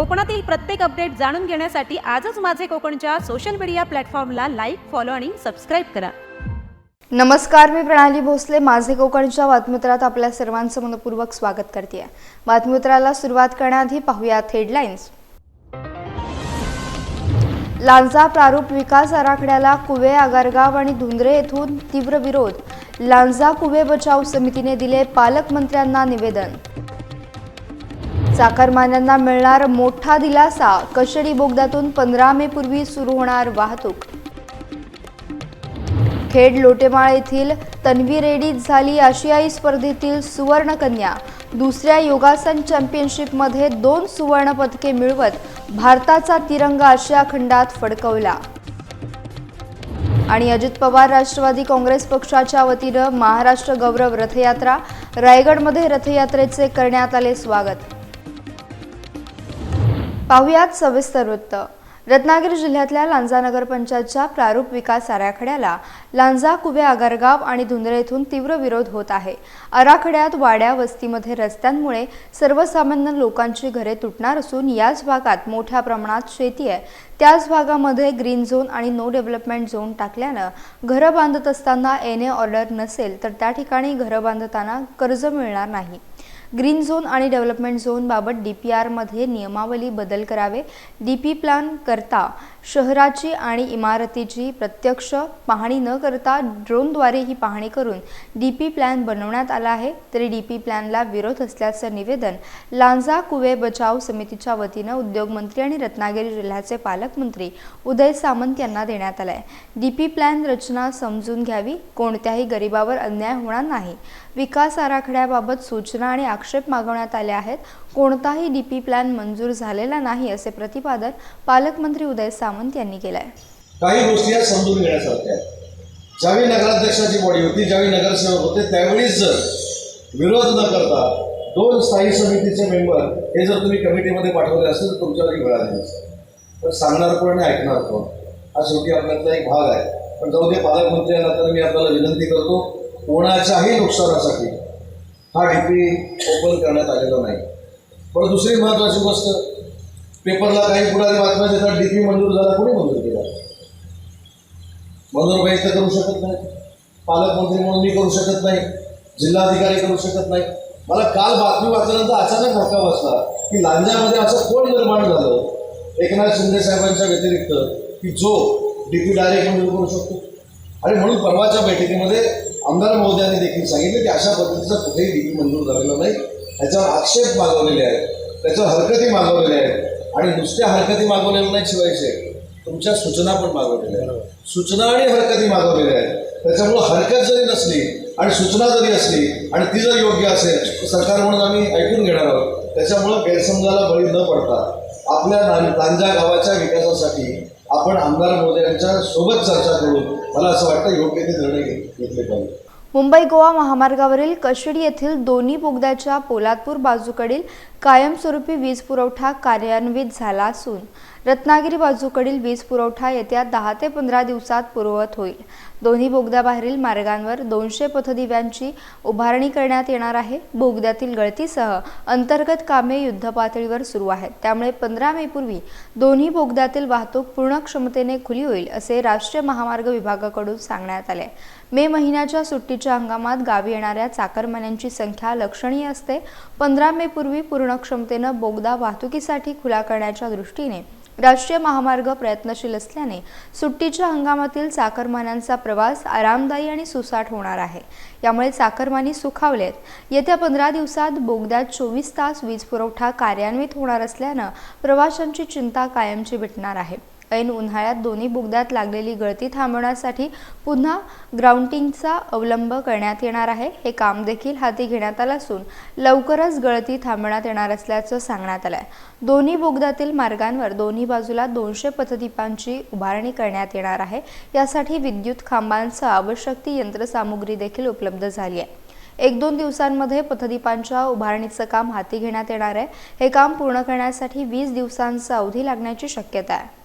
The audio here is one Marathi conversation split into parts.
कोकणातील प्रत्येक अपडेट जाणून घेण्यासाठी आजच माझे कोकणच्या सोशल मीडिया प्लॅटफॉर्मला लाईक फॉलो आणि सबस्क्राईब करा. नमस्कार मी प्रणाली भोसले. माझे कोकणच्या बातमीत्रात आपल्या सर्वांचं मनपूर्वक स्वागत करते. बातमीत्राला सुरुवात करण्याआधी पाहूयात हेडलाईन्स लांजा प्रारूप विकास आराखड्याला कुवे आगारगाव आणि धुंद्रे येथून तीव्र विरोध. लांजा कुवे बचाव समितीने दिले पालकमंत्र्यांना निवेदन. चाकरमान्यांना मिळणार मोठा दिलासा. कशेडी बोगद्यातून पंधरा मे पूर्वी सुरू होणार वाहतूक. खेड लोटेमाळ येथील तन्वी रेडीत झाली आशियाई स्पर्धेतील सुवर्णकन्या. दुसऱ्या योगासन चॅम्पियनशिपमध्ये दोन सुवर्णपदके मिळवत भारताचा तिरंगा आशिया खंडात फडकवला. आणि अजित पवार राष्ट्रवादी काँग्रेस पक्षाच्या वतीनं महाराष्ट्र गौरव रथयात्रा. रायगडमध्ये रथयात्रेचे करण्यात आले स्वागत. पाहुयात सविस्तर वृत्त. रत्नागिरी जिल्ह्यातल्या लांजा नगरपंचायतच्या प्रारूप विकास आराखड्याला लांजा कुवे आगारगाव आणि धुंद्रे येथून तीव्र विरोध होत आहे. आराखड्यात वाड्या वस्तीमध्ये रस्त्यांमुळे सर्वसामान्य लोकांची घरे तुटणार असून याच भागात मोठ्या प्रमाणात शेती आहे. त्याच भागामध्ये ग्रीन झोन आणि नो डेव्हलपमेंट झोन टाकल्यानं घरं बांधत असताना एन ए ऑर्डर नसेल तर त्या ठिकाणी घरं बांधताना कर्ज मिळणार नाही. ग्रीन झोन आणि डेव्हलपमेंट झोनबाबत डी पी आरमध्ये नियमावली बदल करावे. डी पी प्लॅन करता शहराची आणि इमारतीची प्रत्यक्ष पाहणी न करता ड्रोनद्वारे ही पाहणी करून डी पी प्लॅन बनवण्यात आला आहे. तरी डी पी प्लॅनला विरोध असल्याचं निवेदन लांजा कुवे बचाव समितीच्या वतीनं उद्योगमंत्री आणि रत्नागिरी जिल्ह्याचे पालकमंत्री उदय सामंत यांना देण्यात आलं आहे डी पी प्लॅन रचना समजून घ्यावी कोणत्याही गरिबावर अन्याय होणार नाही. विकास आराखड्याबाबत सूचना आणि आक्षेप मागवण्यात आले आहेत. कोणताही डी पी प्लॅन मंजूर झालेला नाही असे प्रतिपादन पालकमंत्री उदय सामंत यांनी केलं आहे काही गोष्टी या समजून घेण्यासारख्या आहेत. ज्यावेळी नगराध्यक्षाची बॉडी होती ज्यावेळी नगरसेवक होते त्यावेळीच जर विरोध न करता दोन स्थायी समितीचे मेंबर हे जर तुम्ही कमिटीमध्ये पाठवले असतील तर तुमच्यावरही वेळा दिली तर सांगणार कोण आणि ऐकणार कोण? हा शेवटी आपल्यातला एक भाग आहे. पण जाऊ दे पालकमंत्री आला तर मी आपल्याला विनंती करतो कोणाच्याही नुकसानासाठी हा डी पी ओपन करण्यात आलेला नाही. पण दुसरी महत्त्वाची गोष्ट पेपरला काही पुढारी बातम्या देतात डी पी मंजूर झाला कोणी मंजूर केला? मंजूर तर करू शकत नाही. पालकमंत्री म्हणून मी करू शकत नाही. जिल्हाधिकारी करू शकत नाही. मला काल बातमी वाचल्यानंतर अचानक धक्का बसला की लांजामध्ये असं कोण निर्माण झालं? एकनाथ शिंदे साहेबांच्या व्यतिरिक्त की जो डी पी डायरेक्ट मंजूर करू शकतो? आणि म्हणून परवाच्या बैठकीमध्ये आमदार महोदयांनी देखील सांगितलं की अशा पद्धतीचं कुठेही डी पी मंजूर झालेलं नाही. त्याच्यावर आक्षेप मागवलेले आहेत. त्याच्यावर हरकती मागवलेल्या आहेत. आणि नुसत्या हरकती मागवलेल्या नाही शिवायचे तुमच्या सूचना पण मागवलेल्या आहेत. सूचना आणि हरकती मागवलेल्या आहेत. त्याच्यामुळं हरकत जरी नसली आणि सूचना जरी असली आणि ती जर योग्य असेल तर सरकार म्हणून आम्ही ऐकून घेणार आहोत. त्याच्यामुळं गैरसमजाला बळी न पडता आपल्या नां- लांजा गावाच्या विकासासाठी आपण आमदार महोदयांच्या सोबत चर्चा करून मला असं वाटतं योग्य ते निर्णय घेतले पाहिजे. मुंबई गोवा महामार्गावरील कशिडी येथील दोन्ही बोगद्याच्या पोलादपूर बाजूकडील कायमस्वरूपी वीज पुरवठा कार्यान्वित झाला असून रत्नागिरी बाजूकडील वीज पुरवठा येत्या दहा ते पंधरा दिवसात पूर्ववत होईल. दोन्ही बोगद्याबाहेरील मार्गांवर दोनशे पथदिव्यांची उभारणी करण्यात येणार आहे. बोगद्यातील गळतीसह अंतर्गत कामे युद्धपातळीवर सुरू आहेत. त्यामुळे पंधरा मे पूर्वी दोन्ही बोगद्यातील वाहतूक पूर्ण क्षमतेने खुली होईल असे राष्ट्रीय महामार्ग विभागाकडून सांगण्यात आले. मे महिन्याच्या सुट्टीच्या हंगामात गावी येणाऱ्या चाकरमान्यांची संख्या लक्षणीय असते. पंधरा मे पूर्वी पूर्ण क्षमतेनं बोगदा वाहतुकीसाठी खुला करण्याच्या दृष्टीने राष्ट्रीय महामार्ग प्रयत्नशील असल्याने सुट्टीच्या हंगामातील चाकरमान्यांचा प्रवास आरामदायी आणि सुसाट होणार आहे. यामुळे चाकरमानी सुखावलेत. येत्या पंधरा दिवसात बोगद्यात चोवीस तास वीज पुरवठा कार्यान्वित होणार असल्यानं प्रवाशांची चिंता कायमची भेटणार आहे. ऐन उन्हाळ्यात दोन्ही बुगद्यात लागलेली गळती थांबवण्यासाठी पुन्हा ग्राउंडिंगचा अवलंब करण्यात येणार आहे. हे काम देखील हाती घेण्यात आलं असून लवकरच गळती थांबवण्यात येणार असल्याचं सांगण्यात आलं आहे दोन्ही बोगद्यातील मार्गांवर दोन्ही बाजूला दोनशे पथदीपांची उभारणी करण्यात येणार आहे. यासाठी विद्युत खांबांसह आवश्यक ती यंत्रसामुग्री देखील उपलब्ध झाली आहे. एक दोन दिवसांमध्ये पथदीपांच्या उभारणीचं काम हाती घेण्यात येणार आहे. हे काम पूर्ण करण्यासाठी वीस दिवसांचा अवधी लागण्याची शक्यता आहे.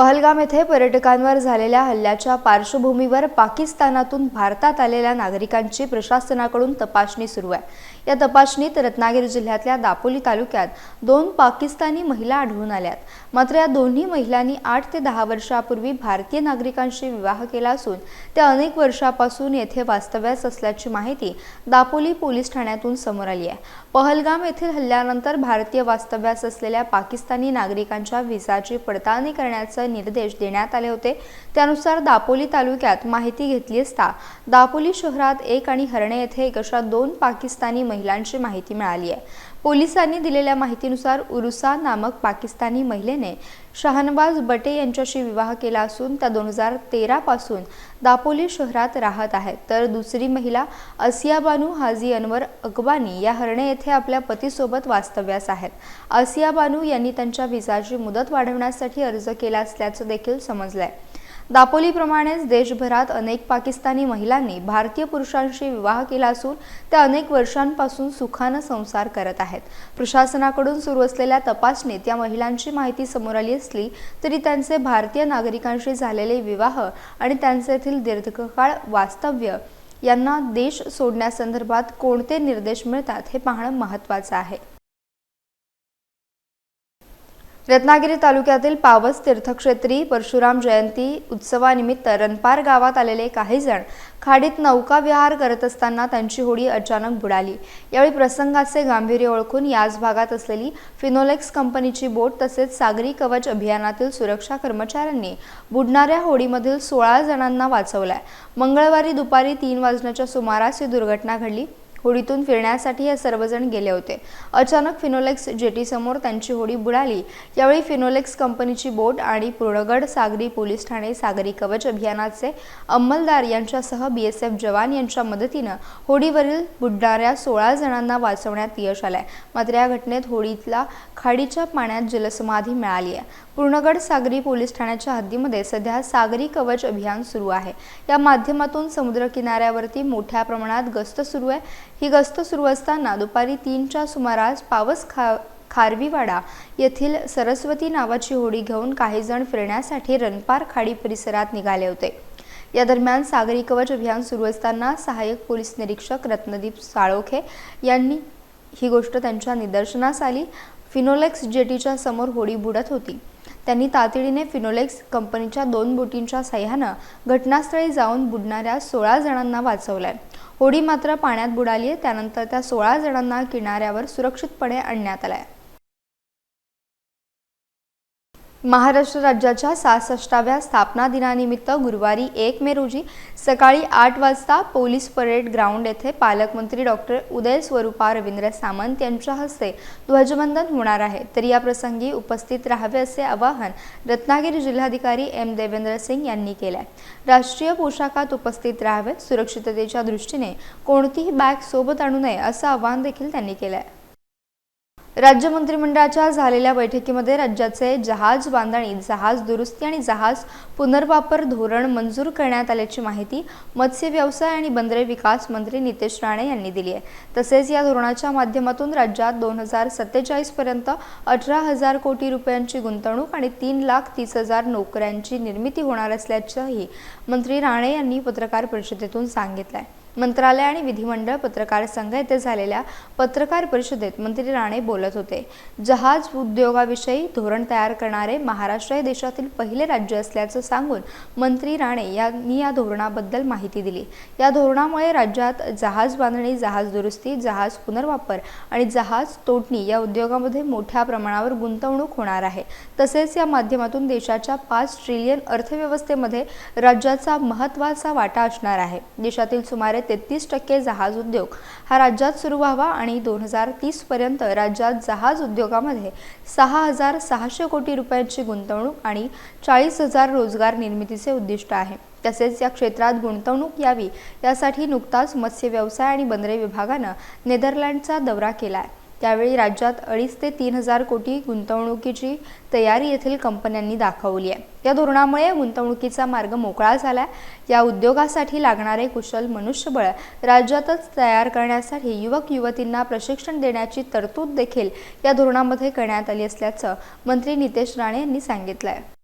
पहलगाम येथे पर्यटकांवर झालेल्या हल्ल्याच्या पार्श्वभूमीवर पाकिस्तानातून भारतात आलेल्या नागरिकांची प्रशासनाकडून तपासणी सुरू आहे. या तपासणीत रत्नागिरी जिल्ह्यातल्या दापोली तालुक्यात दोन पाकिस्तानी महिला आढळून आल्यात. मात्र या दोन्ही महिलांनी आठ ते दहा वर्षापूर्वी भारतीय नागरिकांशी विवाह केला असून त्या अनेक वर्षापासून येथे वास्तव्यास असल्याची माहिती दापोली पोलीस ठाण्यातून समोर आली आहे. पहलगाम येथील हल्ल्यानंतर भारतीय वास्तव्यास असलेल्या पाकिस्तानी नागरिकांच्या व्हिसाची पडताळणी करण्याचे निर्देश देण्यात आले होते. त्यानुसार दापोली तालुक्यात माहिती घेतली असता दापोली शहरात एक आणि हरणे येथे एक अशा दोन पाकिस्तानी महिलांची माहिती मिळाली आहे. पोलिसांनी दिलेल्या माहितीनुसार उरुसा नामक पाकिस्तानी महिलेने शहानवाज बटे यांच्याशी विवाह केला असून त्या दोन हजार तेरापासून दापोली शहरात राहत आहेत. तर दुसरी महिला असिया बानू हाजी अनवर अकबानी या हरणे येथे आपल्या पतीसोबत वास्तव्यास आहेत. आसिया बानू यांनी त्यांच्या व्हिसाची मुदत वाढवण्यासाठी अर्ज केला असल्याचं देखील समजलं आहे दापोलीप्रमाणेच देशभरात अनेक पाकिस्तानी महिलांनी भारतीय पुरुषांशी विवाह केला असून त्या अनेक वर्षांपासून सुखानं संसार करत आहेत. प्रशासनाकडून सुरू असलेल्या तपासणीत या महिलांची माहिती समोर आली असली तरी त्यांचे भारतीय नागरिकांशी झालेले विवाह आणि त्यांचे येथील दीर्घकाळ वास्तव्य यांना देश सोडण्यासंदर्भात कोणते निर्देश मिळतात हे पाहणं महत्त्वाचं आहे. रत्नागिरी तालुक्यातील पावस तीर्थक्षेत्री परशुराम जयंती उत्सवानिमित्त रनपार गावात आलेले काही जण खाडीत नौका विहार करत असताना त्यांची होडी अचानक बुडाली. यावेळी प्रसंगाचे गांभीर्य ओळखून याच भागात असलेली फिनोलेक्स कंपनीची बोट तसेच सागरी कवच अभियानातील सुरक्षा कर्मचाऱ्यांनी बुडणाऱ्या होडीमधील सोळा जणांना वाचवलाय. मंगळवारी दुपारी तीन वाजण्याच्या सुमारास ही दुर्घटना घडली. होडीतून फिरण्यासाठी हे सर्वजण गेले होते. अचानक फिनोलेक्स जेटीसमोर त्यांची होडी बुडाली. यावेळी फिनोलेक्स कंपनीची बोट आणि पूर्णगड सागरी पोलीस ठाणे सागरी कवच अभियानाचे अंमलदार यांच्यासह बीएसएफ जवान यांच्या मदतीनं होडीवरील बुडणाऱ्या सोळा जणांना वाचवण्यात यश आलंय. मात्र या घटनेत होडीतला खाडीच्या पाण्यात जलसमाधी मिळाली आहे. पूर्णगड सागरी पोलीस ठाण्याच्या हद्दीमध्ये सध्या सागरी कवच अभियान सुरू आहे. या माध्यमातून समुद्र किनाऱ्यावरती मोठ्या प्रमाणात गस्त सुरू आहे. ही गस्त सुरू असताना दुपारी तीनच्या सुमारास पावस खा खारवीवाडा येथील सरस्वती नावाची होडी घेऊन काही जण फिरण्यासाठी रणपार खाडी परिसरात निघाले होते. या दरम्यान सागरी कवच अभियान सुरू असताना सहाय्यक पोलीस निरीक्षक रत्नदीप साळोखे यांनी ही गोष्ट त्यांच्या निदर्शनास आली. फिनोलेक्स जेटीच्या समोर होडी बुडत होती. त्यांनी तातडीने फिनोलेक्स कंपनीच्या दोन बोटींच्या सहाय्यानं घटनास्थळी जाऊन बुडणाऱ्या सोळा जणांना वाचवलंय. होडी मात्र पाण्यात बुडाली आहे त्यानंतर त्या सोळा जणांना किनाऱ्यावर सुरक्षितपणे आणण्यात आलाय. महाराष्ट्र राज्याच्या सहासष्टाव्या स्थापना दिनानिमित्त गुरुवारी एक मे रोजी सकाळी आठ वाजता पोलीस परेड ग्राउंड येथे पालकमंत्री डॉक्टर उदय स्वरूपा रवींद्र सामंत यांच्या हस्ते ध्वजवंदन होणार आहे. तर या प्रसंगी उपस्थित राहावे असे आवाहन रत्नागिरी जिल्हाधिकारी एम. देवेंद्र सिंग यांनी केले आहे राष्ट्रीय पोशाखात उपस्थित राहावे सुरक्षिततेच्या दृष्टीने कोणतीही बॅग सोबत आणू नये असं आवाहन देखील त्यांनी केलं आहे राज्य मंत्रिमंडळाच्या झालेल्या बैठकीमध्ये राज्याचे जहाज बांधणी जहाज दुरुस्ती आणि जहाज पुनर्वापर धोरण मंजूर करण्यात आल्याची माहिती मत्स्य व्यवसाय आणि बंदरे विकास मंत्री नितेश राणे यांनी दिली आहे. तसेच या धोरणाच्या माध्यमातून राज्यात दोन हजार सत्तेचाळीस पर्यंत अठरा हजार कोटी रुपयांची गुंतवणूक आणि तीन लाख तीस हजार नोकऱ्यांची निर्मिती होणार असल्याचंही मंत्री राणे यांनी पत्रकार परिषदेतून सांगितलं आहे मंत्रालय आणि विधिमंडळ पत्रकार संघ येथे झालेल्या पत्रकार परिषदेत मंत्री राणे बोलत होते. जहाज उद्योगाविषयी धोरण तयार करणारे महाराष्ट्र हे देशातील पहिले राज्य असल्याचं सांगून मंत्री राणे यांनी या धोरणाबद्दल माहिती दिली. या धोरणामुळे राज्यात जहाज बांधणी जहाज दुरुस्ती जहाज पुनर्वापर आणि जहाज तोडणी या उद्योगामध्ये मोठ्या प्रमाणावर गुंतवणूक होणार आहे. तसेच या माध्यमातून देशाच्या पाच ट्रिलियन अर्थव्यवस्थेमध्ये राज्याचा महत्त्वाचा वाटा असणार आहे. देशातील सुमारे सुमारे तेहतीस टक्के जहाज उद्योग हा राज्यात सुरू व्हावा आणि दोन हजार तीसपर्यंत राज्यात जहाज उद्योगामध्ये सहा हजार सहाशे कोटी रुपयांची गुंतवणूक आणि चाळीस हजार रोजगार निर्मितीचे उद्दिष्ट आहे. तसेच या क्षेत्रात गुंतवणूक यावी यासाठी नुकताच मत्स्य व्यवसाय आणि बंदरे विभागानं नेदरलँडचा दौरा केला आहे. त्यावेळी राज्यात अडीच ते तीन हजार कोटी गुंतवणुकीची तयारी येथील कंपन्यांनी दाखवली आहे. या धोरणामुळे गुंतवणुकीचा मार्ग मोकळा झाला या उद्योगासाठी लागणारे कुशल मनुष्यबळ राज्यातच तयार करण्यासाठी युवक युवतींना प्रशिक्षण देण्याची तरतूद देखील या धोरणामध्ये करण्यात आली असल्याचं मंत्री नितेश राणे यांनी सांगितलं आहे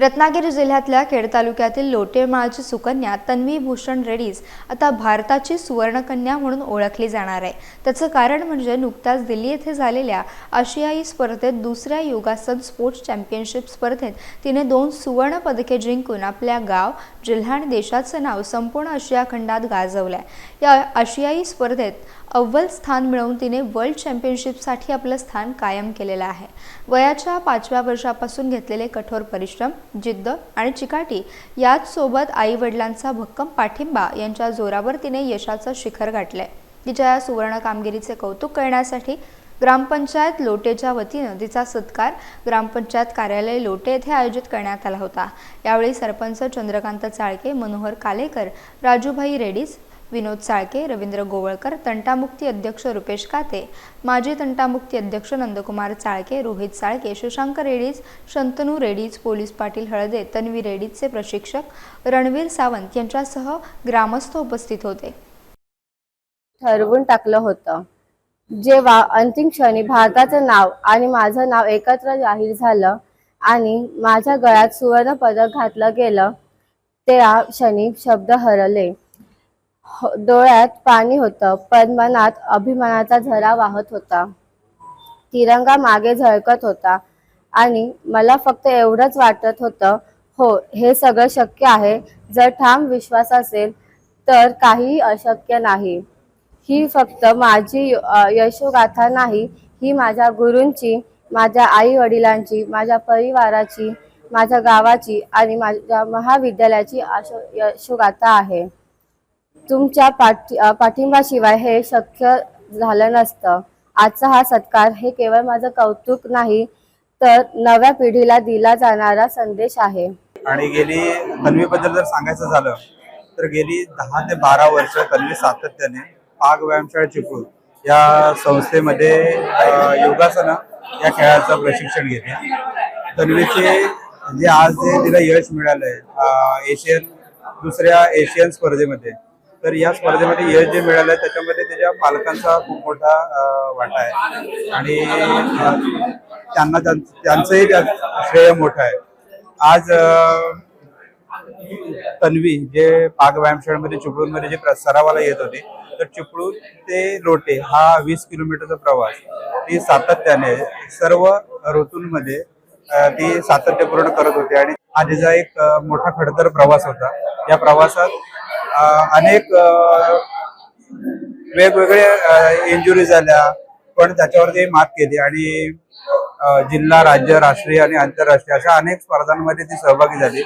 रत्नागिरी जिल्ह्यातल्या खेड तालुक्यातील लोटेमाळची सुकन्या तन्वी भूषण रेड्डीज आता भारताची सुवर्णकन्या म्हणून ओळखली जाणार आहे. त्याचं कारण म्हणजे नुकत्याच दिल्ली येथे झालेल्या आशियाई स्पर्धेत दुसऱ्या योगासन स्पोर्ट्स चॅम्पियनशिप स्पर्धेत तिने दोन सुवर्ण पदके जिंकून आपल्या गाव जिल्हा आणि देशाचं नाव संपूर्ण आशिया खंडात गाजवलं आहे या आशियाई स्पर्धेत अव्वल स्थान मिळवून तिने वर्ल्ड चॅम्पियनशिपसाठी आपलं स्थान कायम केलेलं आहे. वयाच्या पाचव्या वर्षापासून घेतलेले कठोर परिश्रम जिद्द आणि चिकाटी याच सोबत आई वडिलांचा भक्कम पाठिंबा यांच्या जोरावर तिने यशाचं शिखर गाठलंय. तिच्या या सुवर्ण कामगिरीचे कौतुक करण्यासाठी ग्रामपंचायत लोटेच्या वतीनं तिचा सत्कार ग्रामपंचायत कार्यालय लोटे येथे आयोजित करण्यात आला होता. यावेळी सरपंच चंद्रकांत चाळके मनोहर कालेकर राजूभाई रेड्डीज विनोद चाळके रवींद्र गोवळकर तंटामुक्ती अध्यक्ष रुपेश काते माजी तंटामुक्ती अध्यक्ष नंदकुमार चाळके रोहित चाळके शशांक रेड्डीज शंतनू रेड्डीज पोलीस पाटील हळदे तन्वी रेड्डीजचे प्रशिक्षक रणवीर सावंत यांच्यासह ग्रामस्थ उपस्थित होते. ठरवून टाकलं होतं. जेव्हा अंतिम क्षणी भारताचं नाव आणि माझं नाव एकत्र जाहीर झालं आणि माझ्या गळ्यात सुवर्ण पदक घातलं गेलं त्या क्षणी शब्द हरले. हो- डोळ्यात पाणी होतं पण मनात अभिमानाचा झरा वाहत होता. तिरंगा मागे झळकत होता आणि मला फक्त एवढंच वाटत होतं हो हे सगळं शक्य आहे. जर ठाम विश्वास असेल तर काहीही अशक्य नाही. ही फक्त माझी यशोगाथा नाही ही माझ्या गुरूंची माझ्या आई वडिलांची माझ्या परिवाराची माझ्या गावाची आणि माझ्या महाविद्यालयाची आशो यशोगाथा आहे. तुमच्या पाठी पाठिंबाशिवाय हे शक्य झालं नसतं. आजचा हा सत्कार हे केवळ माझं कौतुक नाही तर नव्या पिढीला दिला जाणारा संदेश आहे. आणि गेली तन्वीबद्दल जर सांगायचं झालं तर गेली दहा ते बारा वर्ष तन्वी सातत्याने पाग व्यायामशाळा चिपळूण या संस्थेमध्ये अ, योगासनं या खेळाचं प्रशिक्षण घेते तन्वीचे जे आज जे तिला यश मिळालंय आहे एशियन दुसऱ्या एशियन स्पर्धेमध्ये तर या स्पर्धेमध्ये यश जे मिळालंय त्याच्यामध्ये त्याच्या पालकांचा खूप मोठा वाटा आहे. आणि त्यांना त्यांचंही श्रेय मोठं आहे. आज तन्वी जे पाक व्यायामशाळेमध्ये चिपळूणमध्ये जे प्र- सरावाला येत होते तर चिपळूण ते लोटे हा वीस किलोमीटरचा प्रवास. ती सातत्याने सर्व ऋतूंमध्ये ती सातत्यपूर्ण करत होती आणि हा तिचा एक मोठा खडतर प्रवास होता. या प्रवासात अनेक वेगवेगळे इंजुरी झाल्या पण त्याच्यावरती मात केली आणि जिल्हा राज्य राष्ट्रीय आणि आंतरराष्ट्रीय अशा अनेक स्पर्धांमध्ये ती सहभागी झाली.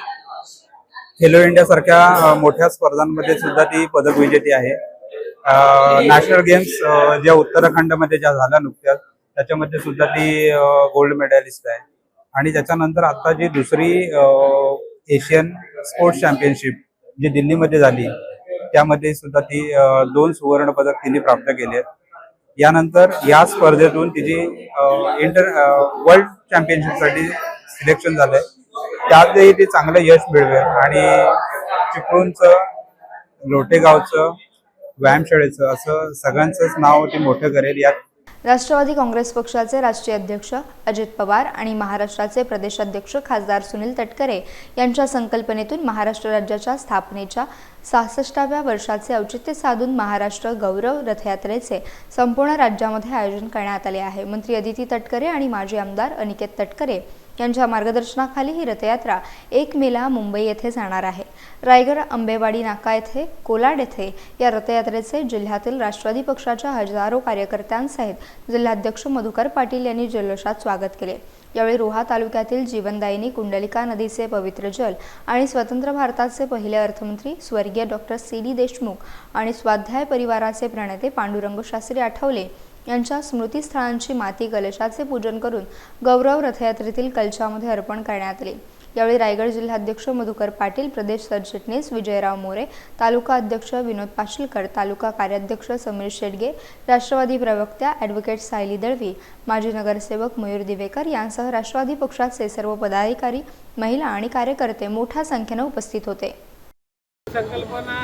खेलो इंडिया सारख्या मोठ्या स्पर्धांमध्ये सुद्धा ती पदक विजेती आहे. नॅशनल गेम्स ज्या उत्तराखंडमध्ये ज्या झाल्या नुकत्याच त्याच्यामध्ये सुद्धा ती गोल्ड मेडलिस्ट आहे. आणि त्याच्यानंतर आता जी दुसरी एशियन स्पोर्ट्स चॅम्पियनशिप जी दिल्लीमध्ये झाली त्यामध्ये सुद्धा ती दोन सुवर्ण पदक तिने प्राप्त केले आहेत. यानंतर या स्पर्धेतून तिची इंटर वर्ल्ड चॅम्पियनशिपसाठी सिलेक्शन झालंय. त्यातही ती चांगलं यश मिळवेल. आणि चिपळूणचं लोटेगावचं व्यायामशाळेचं असं सगळ्यांचंच नाव ते मोठं करेल यात. राष्ट्रवादी काँग्रेस पक्षाचे राष्ट्रीय अध्यक्ष अजित पवार आणि महाराष्ट्राचे प्रदेशाध्यक्ष खासदार सुनील तटकरे यांच्या संकल्पनेतून महाराष्ट्र राज्याच्या स्थापनेच्या सहासष्टाव्या वर्षाचे औचित्य साधून महाराष्ट्र गौरव रथयात्रेचे संपूर्ण राज्यामध्ये आयोजन करण्यात आले आहे. मंत्री अदिती तटकरे आणि माजी आमदार अनिकेत तटकरे यांच्या मार्गदर्शनाखाली ही रथयात्रा एक मेला मुंबई येथे जाणार आहे. रायगड आंबेवाडी नाका येथे कोलाड येथे या रथयात्रेचे जिल्ह्यातील राष्ट्रवादी पक्षाच्या हजारो कार्यकर्त्यांसहित जिल्हाध्यक्ष मधुकर पाटील यांनी जल्लोषात स्वागत केले. यावेळी रोहा तालुक्यातील जीवनदायिनी कुंडलिका नदीचे पवित्र जल आणि स्वतंत्र भारताचे पहिले अर्थमंत्री स्वर्गीय डॉक्टर सी डी देशमुख आणि स्वाध्याय परिवाराचे प्रणेते पांडुरंग शास्त्री आठवले यांच्या स्मृतीस्थळांची माती कलशाचे पूजन करून गौरव रथयात्रेतील कलशामध्ये अर्पण करण्यात आले. यावेळी रायगड जिल्हाध्यक्ष मधुकर पाटील प्रदेश सरचिटणीस विजयराव मोरे तालुका अध्यक्ष विनोद पाशीलकर तालुका कार्याध्यक्ष समीर शेडगे राष्ट्रवादी प्रवक्त्या ॲडव्होकेट सायली दळवी माजी नगरसेवक मयूर दिवेकर यांसह राष्ट्रवादी पक्षाचे सर्व पदाधिकारी महिला आणि कार्यकर्ते मोठ्या संख्येनं उपस्थित होते. संकल्पना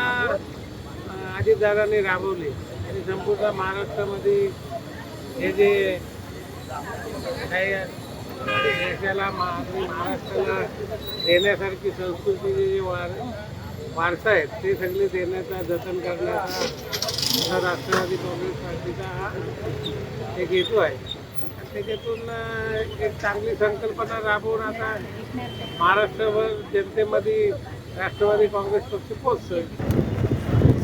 राबवली. आणि संपूर्ण महाराष्ट्रामध्ये हे जे काही देशाला महाराष्ट्राला देण्यासारखी संस्कृतीचे जे वार वारसा आहेत ते सगळे देण्याचा जतन करण्याचा राष्ट्रवादी काँग्रेस पार्टीचा हा एक हेतू आहे. त्याच्यातून एक चांगली संकल्पना राबवून आता महाराष्ट्रभर जनतेमध्ये राष्ट्रवादी काँग्रेस पक्ष पोचतोय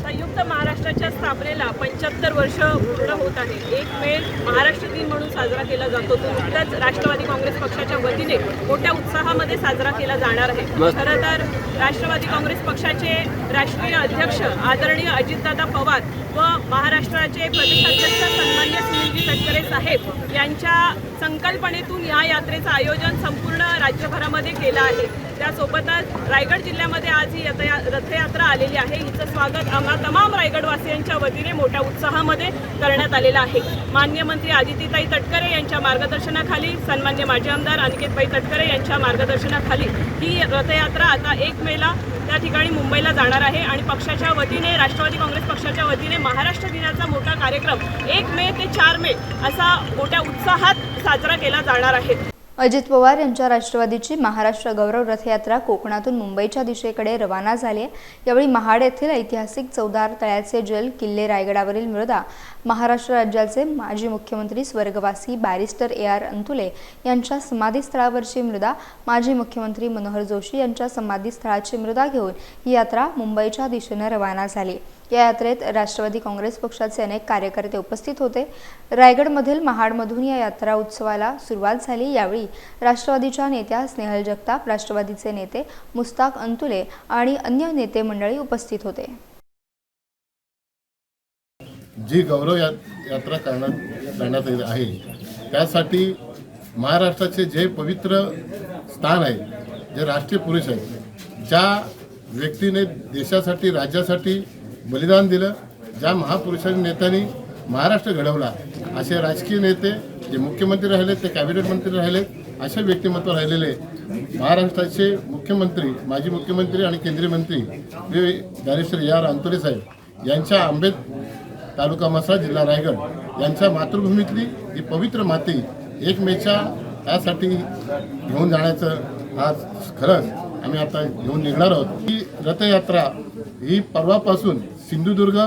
संयुक्त महाराष्ट्राच्या स्थापनेला पंच्याहत्तर वर्ष पूर्ण होत आहे एक मे महाराष्ट्र दिन म्हणून साजरा केला जातो. तो नुकताच राष्ट्रवादी काँग्रेस पक्षाच्या वतीने मोठ्या उत्साहामध्ये साजरा केला जाणार आहे. खरं तर राष्ट्रवादी काँग्रेस पक्षाचे राष्ट्रीय अध्यक्ष आदरणीय अजितदादा पवार व महाराष्ट्राचे प्रदेशाध्यक्ष सन्मान्य सुनीलजी तटकरे साहेब यांच्या संकल्पनेतून या यात्रेचं आयोजन संपूर्ण राज्यभरामध्ये केलं आहे. त्यासोबतच रायगड जिल्ह्यामध्ये आज ही रथयात्रा आलेली आहे. हिचं स्वागत आम्हा तमाम रायगडवासियांच्या वतीने मोठ्या उत्साहामध्ये करण्यात आलेलं आहे. मान्य मंत्री आदितीताई तटकरे यांच्या मार्गदर्शनाखाली सन्मान्य माजी आमदार अनिकेतबाई तटकरे यांच्या मार्गदर्शनाखाली ही रथयात्रा आता एक मेला त्या ठिकाणी मुंबईला जाणार आहे आणि पक्षाच्या वतीने राष्ट्रवादी काँग्रेस पक्षाच्या वतीने महाराष्ट्र दिनाचा मोठा कार्यक्रम एक मे ते चार मे असा मोठ्या उत्साहात साजरा केला जाणार आहे. अजित पवार यांच्या राष्ट्रवादीची महाराष्ट्र गौरव रथयात्रा कोकणातून मुंबईच्या दिशेकडे रवाना झाली आहे. यावेळी महाड येथील ऐतिहासिक चौदार तळ्याचे जल किल्ले रायगडावरील मृदा महाराष्ट्र राज्याचे माजी मुख्यमंत्री स्वर्गवासी बॅरिस्टर ए आर अंतुले यांच्या समाधीस्थळावरची मृदा माजी मुख्यमंत्री मनोहर जोशी यांच्या समाधीस्थळाची मृदा घेऊन ही यात्रा मुंबईच्या दिशेने रवाना झाली. या यात्रेत राष्ट्रवादी काँग्रेस पक्षाचे अनेक कार्यकर्ते उपस्थित होते. रायगडमधील महाडमधून या यात्रा उत्सवाला सुरुवात झाली. यावेळी राष्ट्रवादीच्या नेत्या स्नेहल जगताप राष्ट्रवादीचे नेते मुस्ताक अंतुले आणि अन्य नेते मंडळी उपस्थित होते. जी गौरव या यात्रा करण्यात करण्यात येत आहे त्यासाठी महाराष्ट्राचे जे पवित्र स्थान आहे जे राष्ट्रीय पुरुष आहेत ज्या व्यक्तीने देशासाठी राज्यासाठी बलिदान दिलं. ज्या महापुरुषांनी नेत्यांनी महाराष्ट्र घडवला असे राजकीय नेते जे मुख्यमंत्री राहिले ते कॅबिनेट मंत्री राहिले असे व्यक्तिमत्व राहिलेले महाराष्ट्राचे मुख्यमंत्री माजी मुख्यमंत्री आणि केंद्रीय मंत्री हे बॅरिस्टर यार आर साहेब यांच्या आंबेड तालुका मसा जिल्हा रायगड यांच्या मातृभूमीतली ही पवित्र माती एक मेच्या यासाठी घेऊन जाण्याचं आज खरंच आम्ही आता घेऊन निघणार आहोत. ही रथयात्रा ही परवापासून सिंधुदुर्ग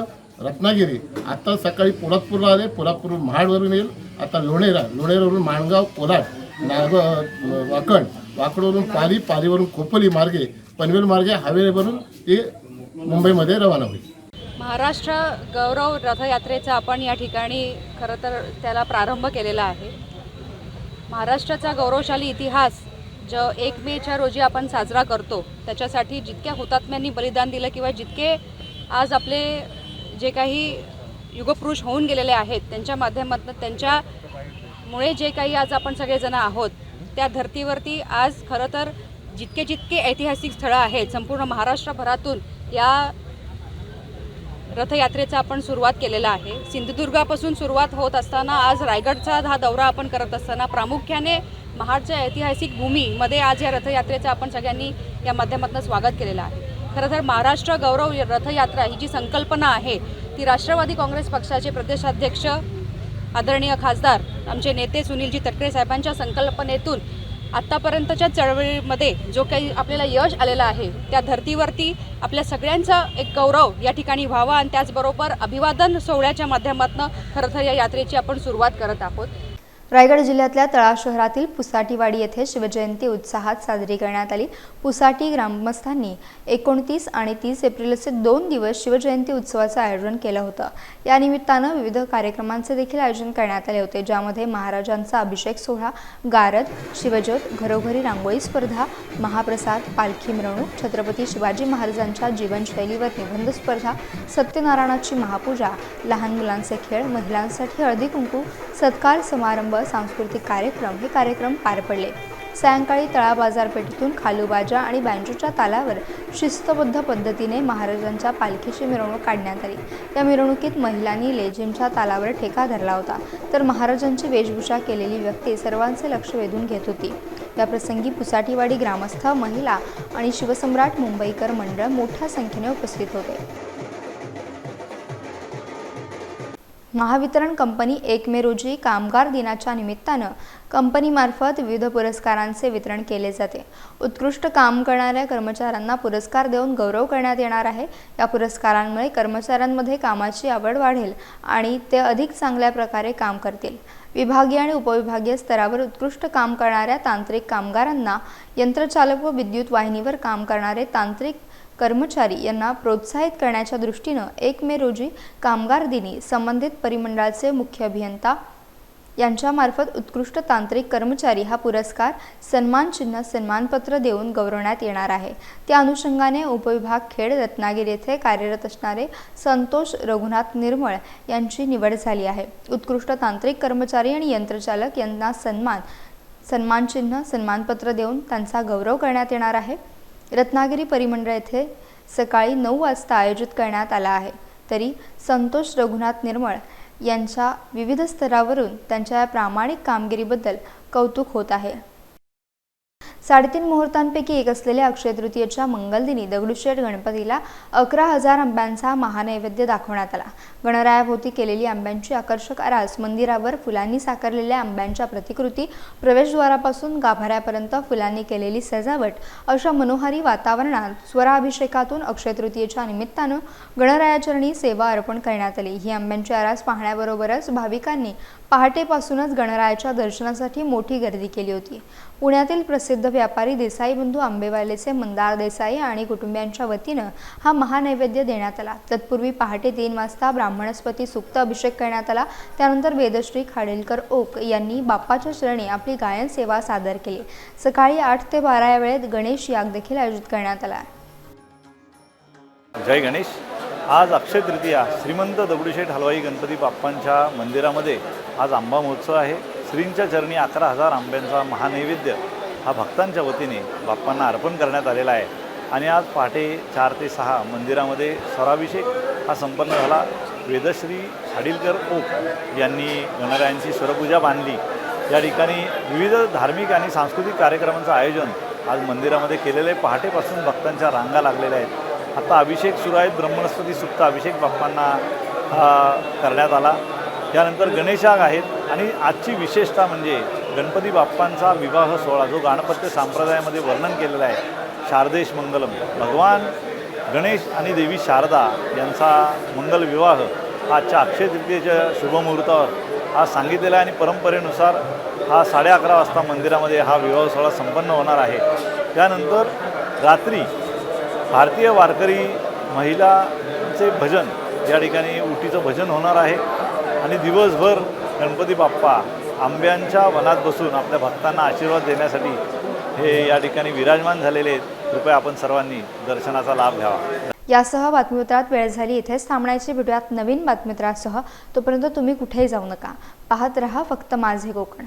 रत्नागिरी. आता सकाळी पोलादपूरला आले. पोलादपूरवरून महाडवरून येईल. आता लोणेरा. लोणेरावरून माणगाव कोलाड नाग वाकड. वाकडवरून पाली पालीवरून खोपोली मार्गे पनवेल मार्गे हायवेवरून ते मुंबईमध्ये रवाना होईल. महाराष्ट्र गौरव रथयात्रेचा आपण या ठिकाणी खरं तर त्याला प्रारंभ केलेला आहे. महाराष्ट्राचा गौरवशाली इतिहास ज एक मेच्या रोजी आपण साजरा करतो त्याच्यासाठी जितक्या हुतात्म्यांनी बलिदान दिलं किंवा जितके आज आपले जे काही युगपुरुष होऊन गेलेले आहेत त्यांच्या माध्यमातून त्यांच्यामुळे जे काही आज आपण सगळेजण आहोत त्या धर्तीवरती आज खरं तर जितके जितके ऐतिहासिक स्थळं आहेत संपूर्ण महाराष्ट्रभरातून या रथयात्रेचा आपण सुरुवात केलेला आहे. सिंधुदुर्गापासून सुरुवात होत असताना आज रायगडचा हा दौरा आपण करत असताना प्रामुख्याने महाडच्या ऐतिहासिक भूमीमध्ये आज या रथयात्रेचं आपण सगळ्यांनी या माध्यमातून स्वागत केलेलं आहे. खरं तर महाराष्ट्र गौरव रथयात्रा ही जी संकल्पना आहे ती राष्ट्रवादी काँग्रेस पक्षाचे प्रदेशाध्यक्ष आदरणीय खासदार आमचे नेते सुनीलजी तटकरे साहेबांच्या संकल्पनेतून आत्तापर्यंतच्या चळवळीमध्ये जो काही आपल्याला यश आलेलं आहे त्या धर्तीवरती आपल्या सगळ्यांचा एक गौरव या ठिकाणी व्हावा आणि त्याचबरोबर अभिवादन सोहळ्याच्या माध्यमातून खरं तर या यात्रेची आपण सुरुवात करत आहोत. रायगड जिल्ह्यातल्या तळा शहरातील पुसाटीवाडी येथे शिवजयंती उत्साहात साजरी करण्यात आली. पुसाटी ग्रामस्थांनी एकोणतीस आणि तीस एप्रिल असे दोन दिवस शिवजयंती उत्सवाचं आयोजन केलं होतं. या निमित्तानं विविध कार्यक्रमांचे देखील आयोजन करण्यात आले होते ज्यामध्ये महाराजांचा अभिषेक सोहळा गारद शिवज्योत घरोघरी रांगोळी स्पर्धा महाप्रसाद पालखी मिरवणूक छत्रपती शिवाजी महाराजांच्या जीवनशैलीवर निबंध स्पर्धा सत्यनारायणाची महापूजा लहान मुलांचे खेळ महिलांसाठी हळदी कुंकू सत्कार समारंभ सांस्कृतिक कार्यक्रम हे कार्यक्रम पार पडले. सायंकाळी तळा बाजारपेठेतून खालूबाजा आणि बँजूच्या तालावर शिस्तबद्ध पद्धतीने महाराजांच्या पालखीची मिरवणूक काढण्यात आली. या मिरवणुकीत महिलांनी लेझिमच्या तालावर ठेका धरला होता. तर महाराजांची वेशभूषा केलेली व्यक्ती सर्वांचे लक्ष वेधून घेत होती. या प्रसंगी पुसाटीवाडी ग्रामस्थ महिला आणि शिवसम्राट मुंबईकर मंडळ मोठ्या संख्येने उपस्थित होते. महावितरण कंपनी एक मे रोजी कामगार दिनाच्या निमित्तानं कंपनीमार्फत विविध पुरस्कारांचे वितरण केले जाते. उत्कृष्ट काम करणाऱ्या कर्मचाऱ्यांना पुरस्कार देऊन गौरव करण्यात येणार आहे. या पुरस्कारांमुळे कर्मचाऱ्यांमध्ये कामाची आवड वाढेल आणि ते अधिक चांगल्या प्रकारे काम करतील. विभागीय आणि उपविभागीय स्तरावर उत्कृष्ट काम करणाऱ्या तांत्रिक कामगारांना यंत्रचालक व विद्युत वाहिनीवर काम करणारे तांत्रिक कर्मचारी यांना प्रोत्साहित करण्याच्या दृष्टीनं एक मे रोजी कामगार दिनी संबंधित परिमंडळाचे मुख्य अभियंता यांच्यामार्फत उत्कृष्ट तांत्रिक कर्मचारी हा पुरस्कार सन्मानचिन्ह सन्मानपत्र देऊन गौरवण्यात येणार आहे. त्या अनुषंगाने उपविभाग खेड रत्नागिरी येथे कार्यरत असणारे संतोष रघुनाथ निर्मळ यांची निवड झाली आहे. उत्कृष्ट तांत्रिक कर्मचारी आणि यंत्रचालक यांना सन्मान सन्मानचिन्ह सन्मानपत्र देऊन त्यांचा गौरव करण्यात येणार आहे. रत्नागिरी परिमंडळ येथे सकाळी नऊ वाजता आयोजित करण्यात आला आहे. तरी संतोष रघुनाथ निर्मळ यांच्या विविध स्तरावरून त्यांच्या या प्रामाणिक कामगिरीबद्दल कौतुक होत आहे. साडेतीन मुहूर्तांपैकी एक असलेल्या अक्षय तृतीयेच्या मंगलदिनी दगडूशेठ गणपतीला अकरा हजार आंब्यांचा महानैवेद्य दाखवण्यात आला. गणरायाभोवती केलेली आंब्यांची आकर्षक आरास मंदिरावर फुलांनी साकारलेल्या आंब्यांच्या प्रतिकृती प्रवेशद्वारापासून गाभाऱ्यापर्यंत फुलांनी केलेली सजावट अशा मनोहारी वातावरणात स्वराभिषेकातून अक्षय तृतीयेच्या निमित्तानं गणरायाचरणी सेवा अर्पण करण्यात आली. ही आंब्यांची आरास पाहण्याबरोबरच भाविकांनी पहाटेपासूनच गणरायाच्या दर्शनासाठी मोठी गर्दी केली होती. पुण्यातील प्रसिद्ध व्यापारी देसाई बंधू आंबेवालेचे मंदार देसाई आणि कुटुंबियांच्या वतीनं हा महानैवेद्य देण्यात आला. तत्पूर्वी पहाटे तीन वाजता ब्राह्मणस्पती सुक्त अभिषेक करण्यात आला. त्यानंतर वेदश्री खाडेलकर ओक यांनी बाप्पाच्या चरणी आपली गायन सेवा सादर केली. सकाळी आठ ते बारा या वेळेत गणेश याग देखील आयोजित करण्यात आला. जय गणेश. आज अक्षय तृतीया श्रीमंत दगडूशेठ हलवाई गणपती बाप्पांच्या मंदिरामध्ये आज आंबा महोत्सव आहे. श्रींच्या चरणी अकरा हजार आंब्यांचा महानैवेद्य हा भक्तांच्या वतीने बाप्पांना अर्पण करण्यात आलेला आहे. आणि आज पहाटे चार ते सहा मंदिरामध्ये स्वराभिषेक हा संपन्न झाला. वेदश्री खाडीलकर ओक यांनी गणरायांची स्वरपूजा बांधली. या ठिकाणी विविध धार्मिक आणि सांस्कृतिक कार्यक्रमांचं आयोजन आज मंदिरामध्ये केलेलं आहे. पहाटेपासून भक्तांच्या रांगा लागलेल्या आहेत. आता अभिषेक सुरू आहेत. ब्रह्मणस्पती सुप्त अभिषेक बाप्पांना करण्यात आला. त्यानंतर गणेशाग आहेत आणि आजची विशेषता म्हणजे गणपती बाप्पांचा विवाह सोहळा जो गाणपत्य संप्रदायामध्ये वर्णन केलेला आहे शारदेश मंगलम. भगवान गणेश आणि देवी शारदा यांचा मंगल विवाह आजच्या अक्षय तृतीयेच्या शुभमुहूर्तावर हा सांगितलेला आहे आणि परंपरेनुसार हा साडे अकरा वाजता मंदिरामध्ये हा विवाह सोहळा संपन्न होणार आहे. त्यानंतर रात्री भारतीय वारकरी महिलांचे भजन या ठिकाणी उटीचं भजन होणार आहे. आणि दिवसभर गणपती बाप्पा आंब्यांच्या वनात बसून आपल्या भक्तांना आशीर्वाद देण्यासाठी हे या ठिकाणी विराजमान झालेले आहेत. कृपया आपण सर्वांनी दर्शनाचा लाभ घ्यावा. यासह बातमीपत्रात वेळ झाली. इथेच थांबण्याची भेटूयात नवीन बातमीपत्रासह. तोपर्यंत तुम्ही कुठेही जाऊ नका. पाहत रहा फक्त माझे कोकण.